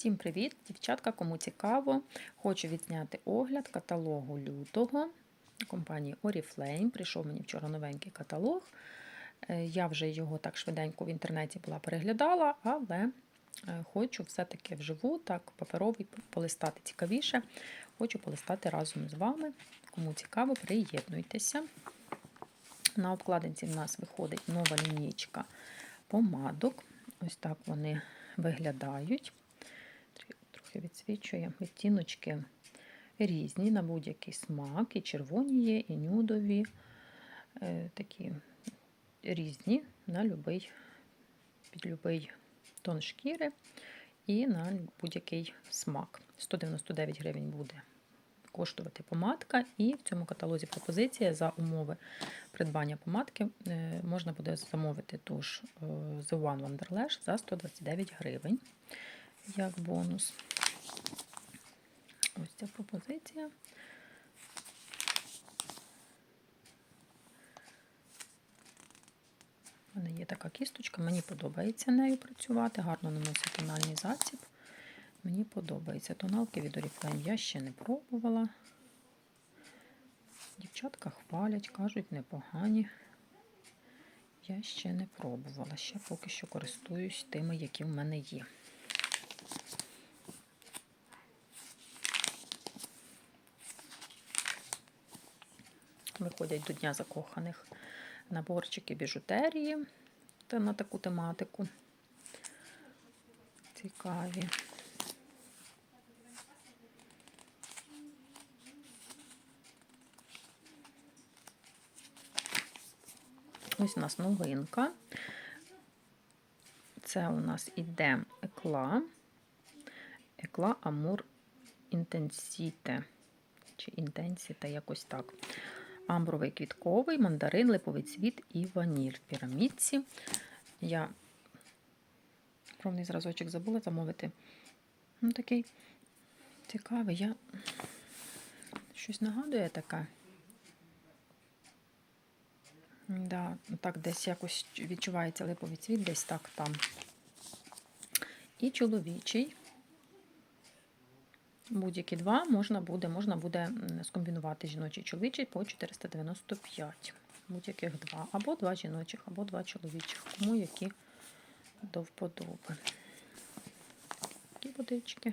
Всім привіт, дівчатка, кому цікаво, хочу відзняти огляд каталогу лютого компанії Oriflame. Прийшов мені вчора новенький каталог. Е, Я вже його так швиденько в інтернеті була переглядала, але е, хочу все-таки вживу, так, паперовий полистати цікавіше. Хочу полистати разом з вами. Кому цікаво, приєднуйтеся. На обкладинці в нас виходить нова лінійка помадок. Ось так вони виглядають. Трохи відсвічує. Відтіночки різні на будь-який смак. І червоні є, і нюдові. Е, такі різні на любий, під любий тон шкіри і на будь-який смак. 199 гривень буде коштувати помадка, і в цьому каталозі пропозиція за умови придбання помадки е, можна буде замовити ту ж е, The One Wonderlash за 129 гривень як бонус. Ось ця пропозиція. У мене є така кісточка, мені подобається нею працювати, гарно наносить тональний засіб. Мені подобається. Тоналки від Oriflame я ще не пробувала. Дівчатка хвалять, кажуть, непогані. Я ще не пробувала, ще поки що користуюсь тими, які в мене є. Виходять до Дня закоханих наборчики біжутерії та на таку тематику. Цікаві. Ось у нас новинка. Це у нас іде екла, екла Амур інтенсіте, чи інтенсіте, якось так. Амбровий квітковий, мандарин, липовий цвіт і ваніль в пірамідці. Я пробний зразочок забула замовити. Ну, такий цікавий. Я щось нагадує таке. Да, так, десь якось відчувається липовий цвіт, десь так там. І чоловічий. Будь-які два можна буде можна буде скомбінувати жіночий і чоловічий по 495. Будь-яких два. Або два жіночих, або два чоловічих. Кому які до вподоби. Такі водички.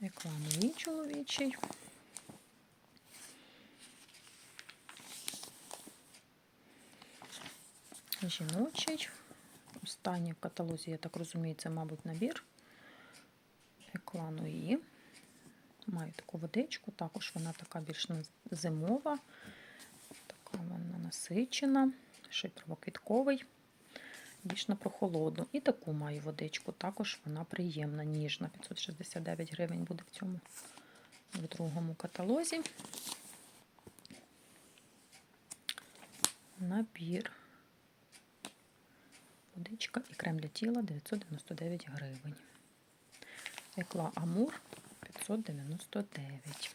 Рекламний чоловічий. Жіночий. Останній в каталозі, я так розумію, це, мабуть, набір екланої. Маю таку водичку, також вона така більш зимова, така вона насичена, ще й правоквітковий, більш на прохолодну. І таку маю водичку, також вона приємна, ніжна. 569 гривень буде в цьому в другому каталозі. Набір. Водичка і крем для тіла 999 гривень. Екла Амур 599.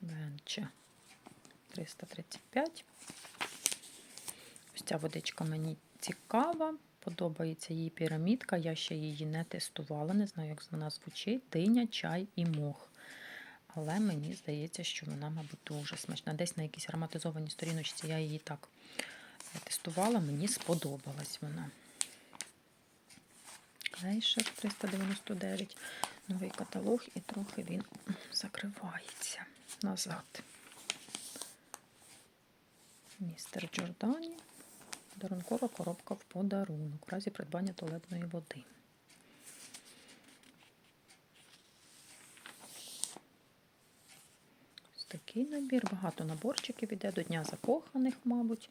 Венче 335. Ось ця водичка мені цікава. Подобається її пірамідка. Я ще її не тестувала, не знаю, як вона звучить. Диня, чай і мох. Але мені здається, що вона, мабуть, дуже смачна. Десь на якійсь ароматизованій сторіночці я її так тестувала, мені сподобалась вона. Клейшер 399, новий каталог, і трохи він закривається назад. Містер Джордані. Дарункова коробка в подарунок, в разі придбання туалетної води. Ось такий набір, багато наборчиків іде до Дня закоханих, мабуть.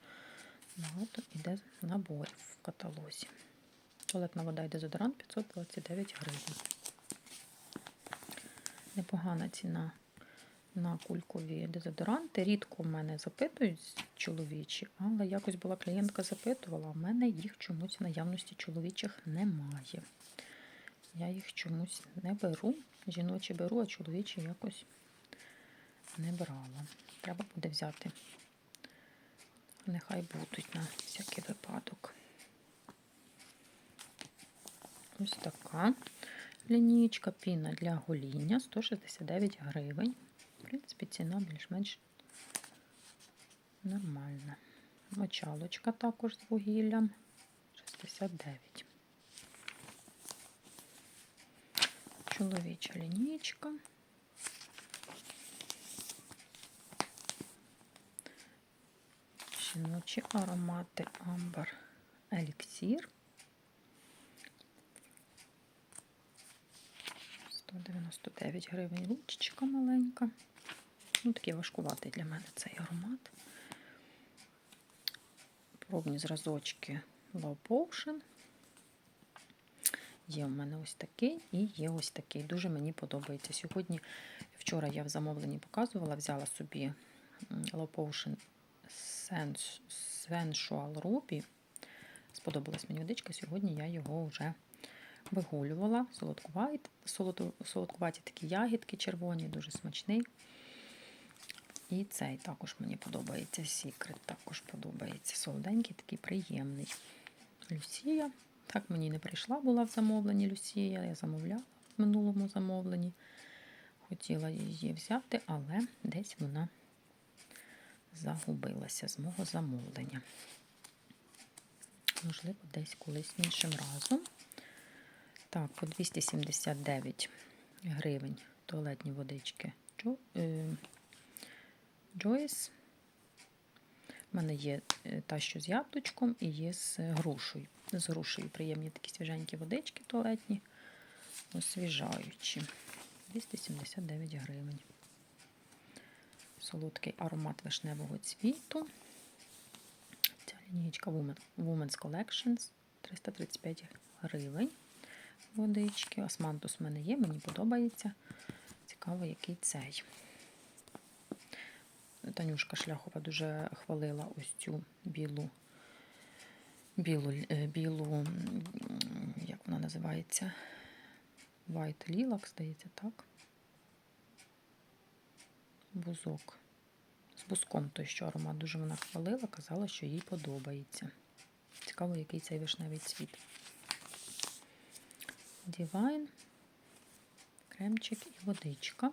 Багато йде наборів в каталозі. Туалетна вода і дезодорант 529 гривень. Непогана ціна на кулькові дезодоранти. Рідко в мене запитують чоловічі, але якось була клієнтка запитувала, а в мене їх чомусь наявності чоловічих немає. Я їх чомусь не беру. Жіночі беру, а чоловічі якось не брала. Треба буде взяти Нехай будуть на всякий випадок. Ось така лінійка піна для гоління 169 гривень. В принципі, ціна більш-менш нормальна. Мочалочка також з вугіллям 69. Чоловіча лінійка. Жіночі аромати Амбар Еліксір. 199 гривень ручечка маленька. Ну, такий важкуватий для мене цей аромат. Пробні зразочки Low Potion. Є у мене ось такий і є ось такий. Дуже мені подобається. Сьогодні, вчора я в замовленні показувала, взяла собі Low Potion Sensual Ruby. Сподобалась мені водичка, сьогодні я його вже вигулювала. Солодкуваті, такі ягідки червоні, дуже смачний. І цей також мені подобається. Secret також подобається. Солоденький, такий приємний. Люсія. Так мені не прийшла, була в замовленні Люсія. Я замовляла в минулому замовленні. Хотіла її взяти, але десь вона загубилася з мого замовлення. Можливо, десь колись іншим разом. Так, по 279 гривень туалетні водички Joyce. У мене є та, що з яблучком, і є з грушею. З грушею приємні такі свіженькі водички туалетні, освіжаючі. 279 гривень. Солодкий аромат вишневого цвіту. Ця лінійка Women's Collections 335 гривень. Водички. Османтус в мене є, мені подобається. Цікаво, який цей. Танюшка Шляхова дуже хвалила ось цю білу, білу, білу, як вона називається? White Lilac, здається, так? Бузок. З бузком той, що аромат дуже вона хвалила, казала, що їй подобається. Цікаво, який цей вишневий цвіт. Divine, кремчик і водичка.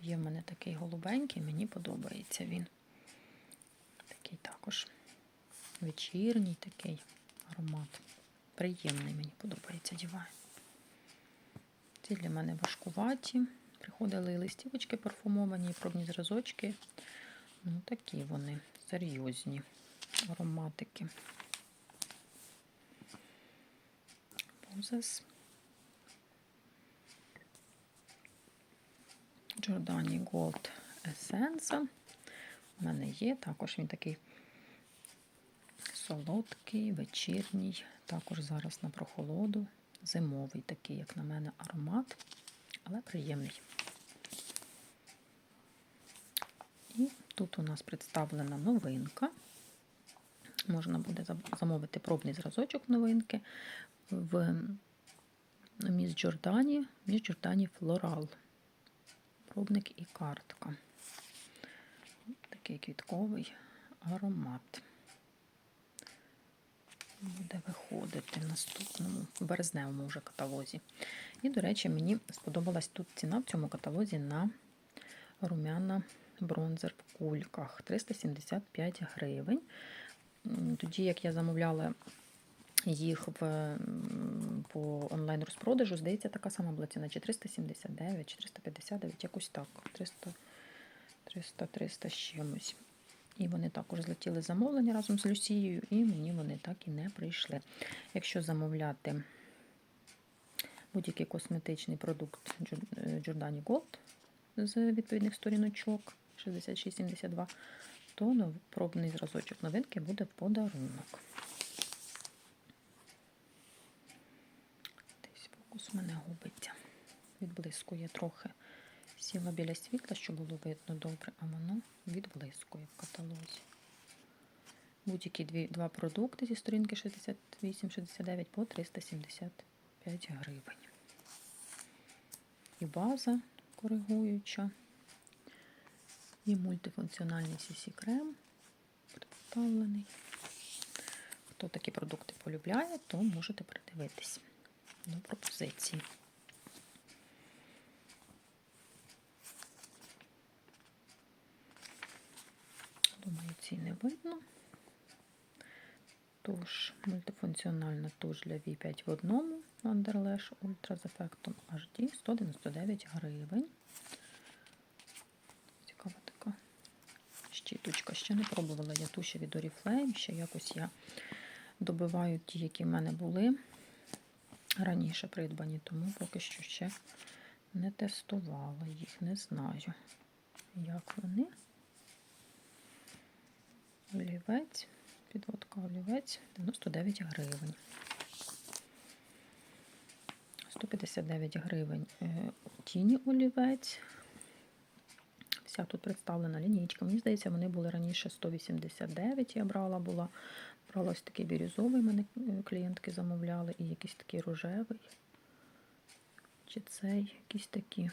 Є в мене такий голубенький, мені подобається він. Такий також вечірній такий аромат. Приємний, мені подобається дівайн. Ці для мене важкуваті. Приходили листівочки парфумовані, пробні зразочки. Ну, такі вони серйозні ароматики. Позес. Giordani Gold Essence. У мене є, також він такий солодкий, вечірній, також зараз на прохолоду, зимовий такий, як на мене, аромат, але приємний. І тут у нас представлена новинка. Можна буде замовити пробний зразочок новинки в Міс Джордані, Міс Джордані Флорал пробник і картка. Такий квітковий аромат. Буде виходити в наступному, березневому вже каталозі. І, до речі, мені сподобалась тут ціна в цьому каталозі на румяна бронзер в кульках 375 гривень. Тоді, як я замовляла їх в, по онлайн-розпродажу, здається, така сама була ціна, чи 379, чи 359, якось так. 300, 300, 300 з чимось. І вони також злетіли замовлення разом з Люсією, і мені вони так і не прийшли. Якщо замовляти будь-який косметичний продукт Giordani Gold з відповідних сторіночок 6672, то пробний зразочок новинки буде в подарунок. фокус у мене губиться. Відблискує трохи. Сіла біля світла, щоб було видно добре, а воно відблискує в каталозі. Будь-які два продукти зі сторінки 68-69 по 375 гривень. І база коригуюча. І мультифункціональний CC крем представлений. Хто такі продукти полюбляє, то можете придивитись до пропозиції. Думаю, ціни видно. Тож, мультифункціональна туш для V5 в одному Wonderlash Ultra з ефектом HD 199 гривень. Цікава така щіточка. Ще не пробувала я туші від Oriflame, ще якось я добиваю ті, які в мене були раніше придбані, тому поки що ще не тестувала їх, не знаю, як вони. Олівець, підводка олівець 99 гривень. 159 гривень е, тіні олівець. Вся тут представлена лінійка. Мені здається, вони були раніше 189, я брала була. Брала ось такий бірюзовий, мене е, клієнтки замовляли, і якийсь такий рожевий. Чи цей якийсь такі.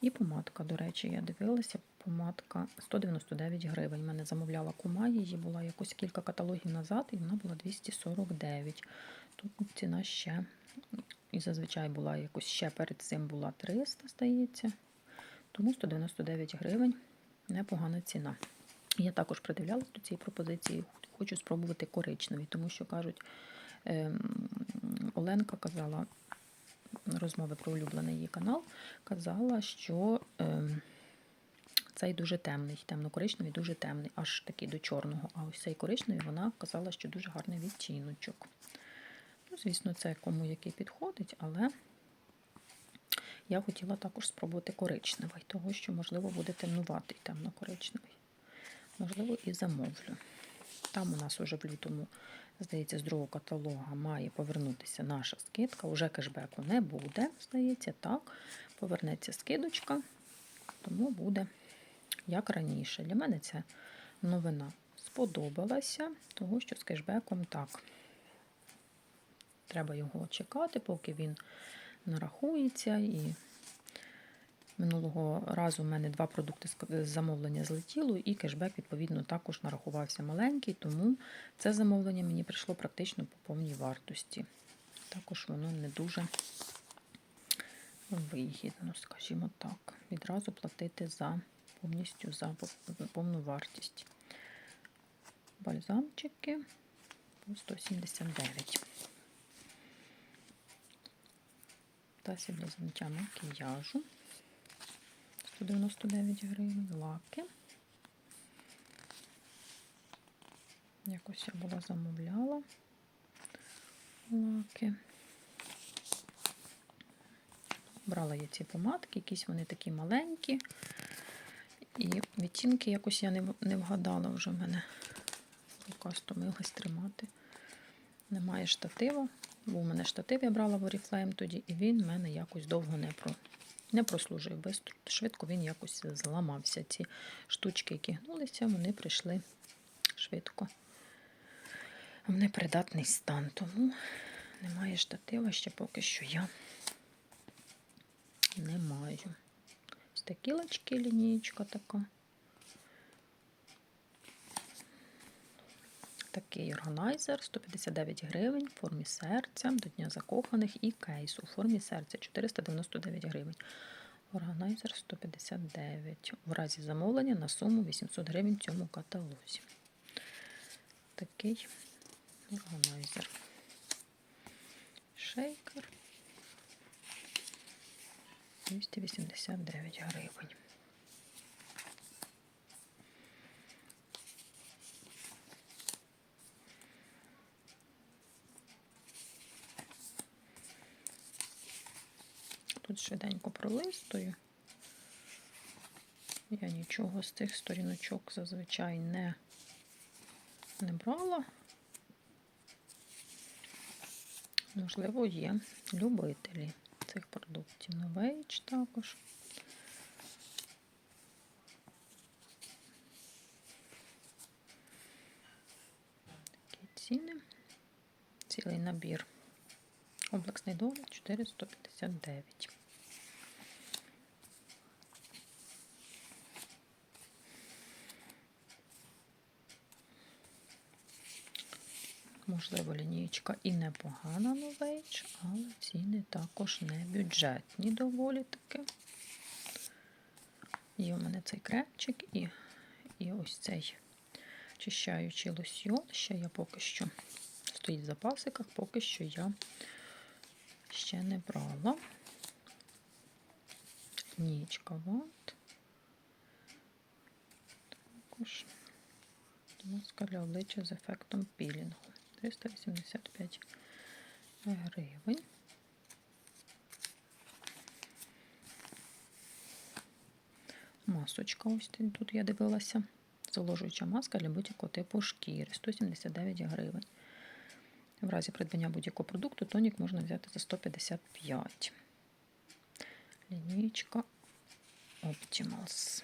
І помадка, до речі, я дивилася, помадка 199 гривень. Мене замовляла кума, її була якось кілька каталогів назад, і вона була 249. Тут ціна ще, і зазвичай була якось ще перед цим була 300, здається. Тому 199 гривень непогана ціна. Я також придивлялась до цієї пропозиції, хочу спробувати коричневий, тому що кажуть, ем, Оленка казала, розмови про улюблений її канал, казала, що ем, цей дуже темний, темно-коричневий, дуже темний, аж такий до чорного. А ось цей коричневий вона казала, що дуже гарний відтіночок. Ну, Звісно, це кому який підходить, але я хотіла також спробувати коричневий, того що, можливо, буде темнуватий темно-коричневий. Можливо, і замовлю. Там у нас уже в лютому, здається, з другого каталога має повернутися наша скидка. Уже кешбеку не буде, здається, так. Повернеться скидочка, тому буде як раніше. Для мене ця новина сподобалася, тому що з кешбеком так. Треба його чекати, поки він нарахується. І минулого разу в мене два продукти з замовлення злетіло, і кешбек, відповідно, також нарахувався маленький, тому це замовлення мені прийшло практично по повній вартості. Також воно не дуже вигідно, скажімо так. Відразу платити за повністю за повну вартість. Бальзамчики по 179. Засіб для зняття макіяжу 199 гривень, лаки. Якось я була замовляла лаки. Брала я ці помадки, якісь вони такі маленькі. І відтінки якось я не не вгадала вже в мене рука стомилась тримати. Немає штатива. Був у мене штатив, я брала в Oriflame тоді, і він в мене якось довго не про, не прослужив. Бистро, швидко він якось зламався. Ці штучки, які гнулися, вони прийшли швидко. В непридатний стан. Тому немає штатива ще поки що я не маю. Ось такі лачки, лінієчка така. Такий органайзер 159 гривень в формі серця до Дня закоханих і кейс у формі серця 499 гривень. Органайзер 159. В разі замовлення на суму 800 гривень в цьому каталозі. Такий органайзер. Шейкер 289 гривень. Тут швиденько пролистую. Я нічого з цих сторіночок зазвичай не, не брала. Можливо, є любителі цих продуктів. Новейч також. Такі ціни. Цілий набір. Комплексний догляд 459. Можливо, лінійка і непогана новейч, але ціни також не бюджетні доволі таки. Є у мене цей кремчик і, і ось цей очищаючий лосьйон. Ще я поки що стоїть в запасиках, поки що я ще не брала. Нічка, от. Також маска для обличчя з ефектом пілінгу. 385 гривень. Масочка, ось тут я дивилася. Заложуюча маска для будь-якого типу шкіри 179 гривень. В разі придбання будь-якого продукту тонік можна взяти за 155. Лінійка Optimals.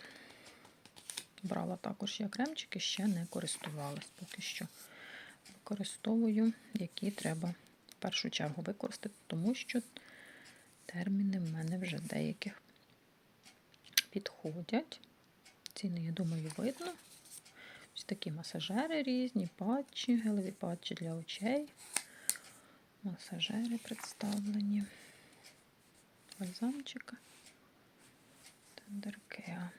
Брала також я кремчики, ще не користувалась поки що. Використовую, які треба в першу чергу використати, тому що терміни в мене вже деяких підходять. Ціни, я думаю, видно. Ось такі масажери різні, патчі, гелеві патчі для очей. Масажери представлені. Бальзамчика. Тендеркеа.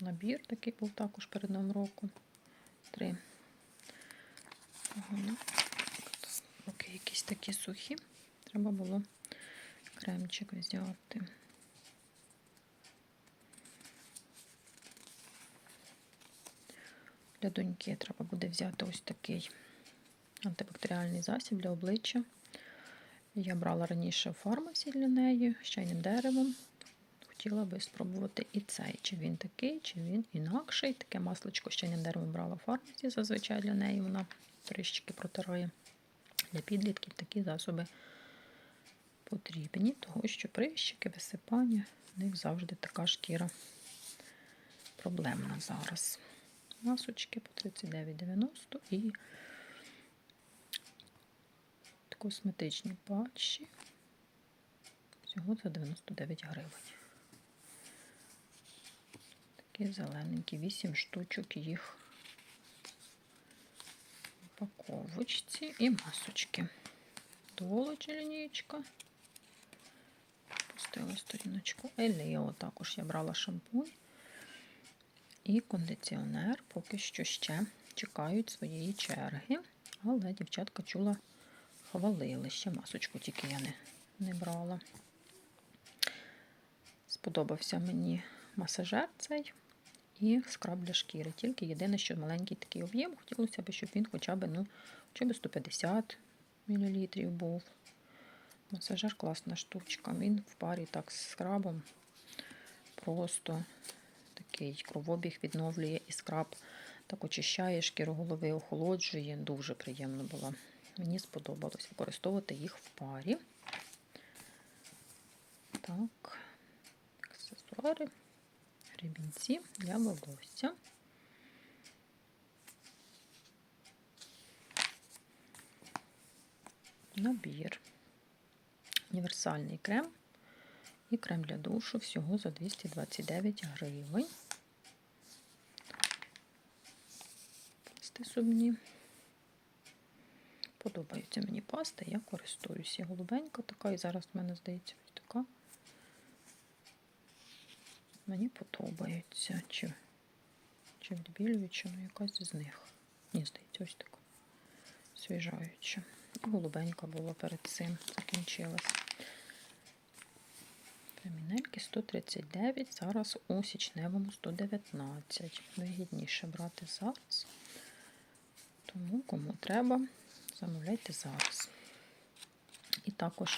Набір такий був також перед новим роком. Три. Ага. Руки якісь такі сухі. Треба було кремчик взяти. Для доньки треба буде взяти ось такий антибактеріальний засіб для обличчя. Я брала раніше фармасі для неї з чайним деревом. Хотіла би спробувати і цей, чи він такий, чи він інакший. Таке масличко з чайним деревом брала в фармасі, зазвичай для неї вона прищики протирає. Для підлітків такі засоби потрібні, тому що прищики, висипання, в них завжди така шкіра проблемна зараз. Масочки по 39,90 і косметичні патчі всього за 99 гривень. Такі зелененькі, 8 штучок їх упаковочці і масочки. Долочі лінійка. Пустила сторіночку. Еліо також я брала шампунь. І кондиціонер поки що ще чекають своєї черги. Але дівчатка чула, хвалили. Ще масочку тільки я не, не брала. Сподобався мені масажер цей і скраб для шкіри. Тільки єдине, що маленький такий об'єм. Хотілося б, щоб він хоча б ну, хоча б 150 мл був. Масажер класна штучка. Він в парі так з скрабом просто такий кровобіг відновлює і скраб так очищає шкіру голови, охолоджує. Дуже приємно було. Мені сподобалось використовувати їх в парі. Так, аксесуари, гребінці для волосся. Набір. Універсальний крем і крем для душу всього за 229 гривень. Пасти сумні. Подобаються мені пасти, я користуюся. Голубенька така, і зараз в мене здається ось така. Мені подобається. Чи, чи відбілююча, ну якась з них. Ні, здається, ось така. Свіжаюча. І голубенька була перед цим, закінчилась. Премінельки 139, зараз у січневому 119. Вигідніше брати зараз. Тому, кому треба, замовляйте зараз. І також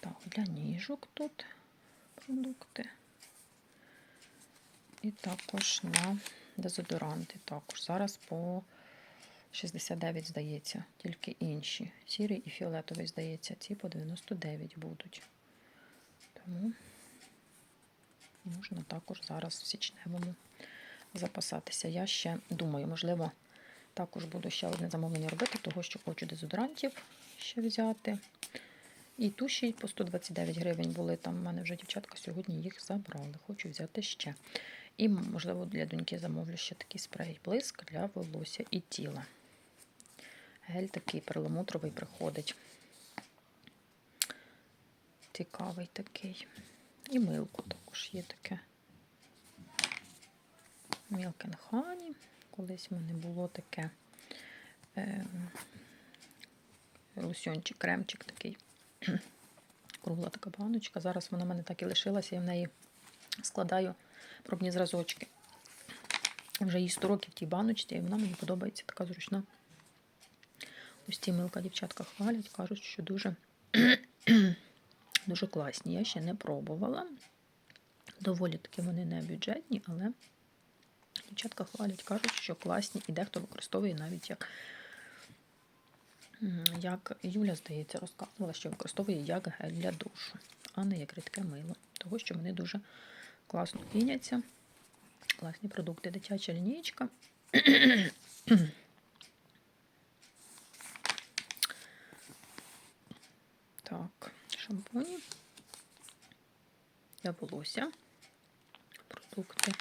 так, для ніжок тут продукти. І також на дезодоранти. Також зараз по 69, здається, тільки інші. Сірий і фіолетовий, здається, ці по 99 будуть. Тому можна також зараз в січневому запасатися. Я ще думаю, можливо, також буду ще одне замовлення робити, того що хочу дезодорантів ще взяти. І туші по 129 гривень були там. У мене вже дівчатка сьогодні їх забрали. Хочу взяти ще. І, можливо, для доньки замовлю ще такий спрей блиск для волосся і тіла. Гель такий перламутровий приходить. Цікавий такий. І милку також є таке. And Колись в мене було таке е, лосьончик, кремчик такий. Кругла така баночка. Зараз вона в мене так і лишилася, я в неї складаю пробні зразочки. Вже їй 100 років в тій баночці, і вона мені подобається така зручна. Ось ці милка дівчатка хвалять, кажуть, що дуже, дуже класні. Я ще не пробувала. Доволі таки вони не бюджетні, але дівчатка хвалять, кажуть, що класні, і дехто використовує навіть як, як Юля, здається, розказувала, що використовує як гель для душу, а не як рідке мило. Того, що вони дуже класно піняться. Класні продукти, дитяча лінійка. Так, шампуні для волосся, продукти,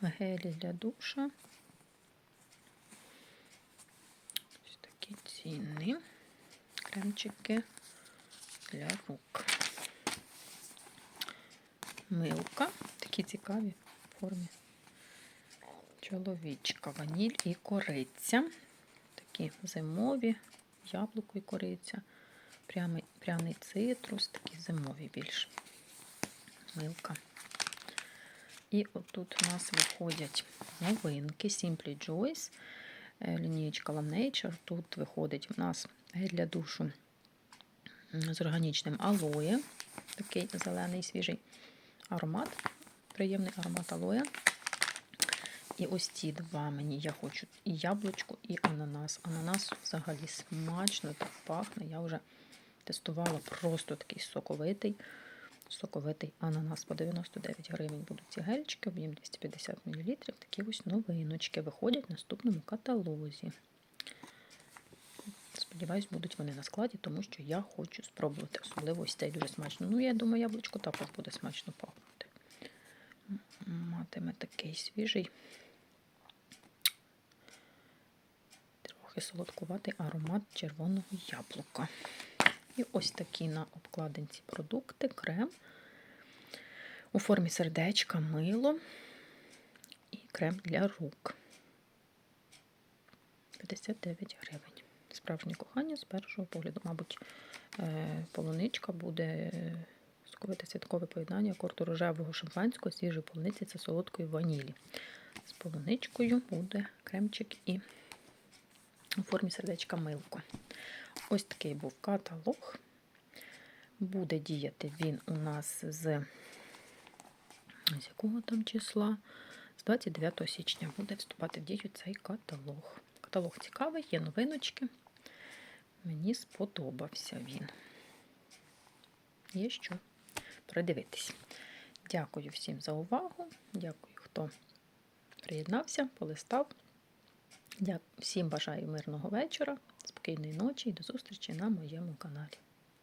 гелі для душа. Ось такі ціни, кремчики для рук. Милка, такі цікаві в формі чоловічка, ваніль і кориця. Такі зимові, яблуко і кориця, прямий, пряний цитрус, такі зимові більш. Милка. І отут у нас виходять новинки. Simply Joyce, лінієчка Love Nature. Тут виходить у нас гель для душу з органічним алоє, такий зелений свіжий аромат, приємний аромат алоя. І ось ці два мені я хочу і яблучко, і ананас. Ананас взагалі смачно так пахне. Я вже тестувала просто такий соковитий. Соковитий ананас по 99 гривень будуть ці гельчики, об'єм 250 мл. Такі ось новиночки виходять в наступному каталозі. Сподіваюсь, будуть вони на складі, тому що я хочу спробувати. Особливо ось цей дуже смачно. Ну, я думаю, яблучко також буде смачно пахнути. Матиме такий свіжий, трохи солодкуватий аромат червоного яблука. І ось такі на обкладинці продукти, крем у формі сердечка, мило і крем для рук. 59 гривень. Справжнє кохання з першого погляду. Мабуть, е, полуничка буде е, святкове поєднання акорду рожевого шампанського, свіжої полуниці та солодкої ванілі. З полуничкою буде кремчик і у формі сердечка милко. Ось такий був каталог. Буде діяти він у нас з, з якого там числа? З 29 січня буде вступати в дію цей каталог. Каталог цікавий, є новиночки. Мені сподобався він. Є що придивитись. Дякую всім за увагу. Дякую, хто приєднався, полистав. Всім бажаю мирного вечора, спокійної ночі і до зустрічі на моєму каналі.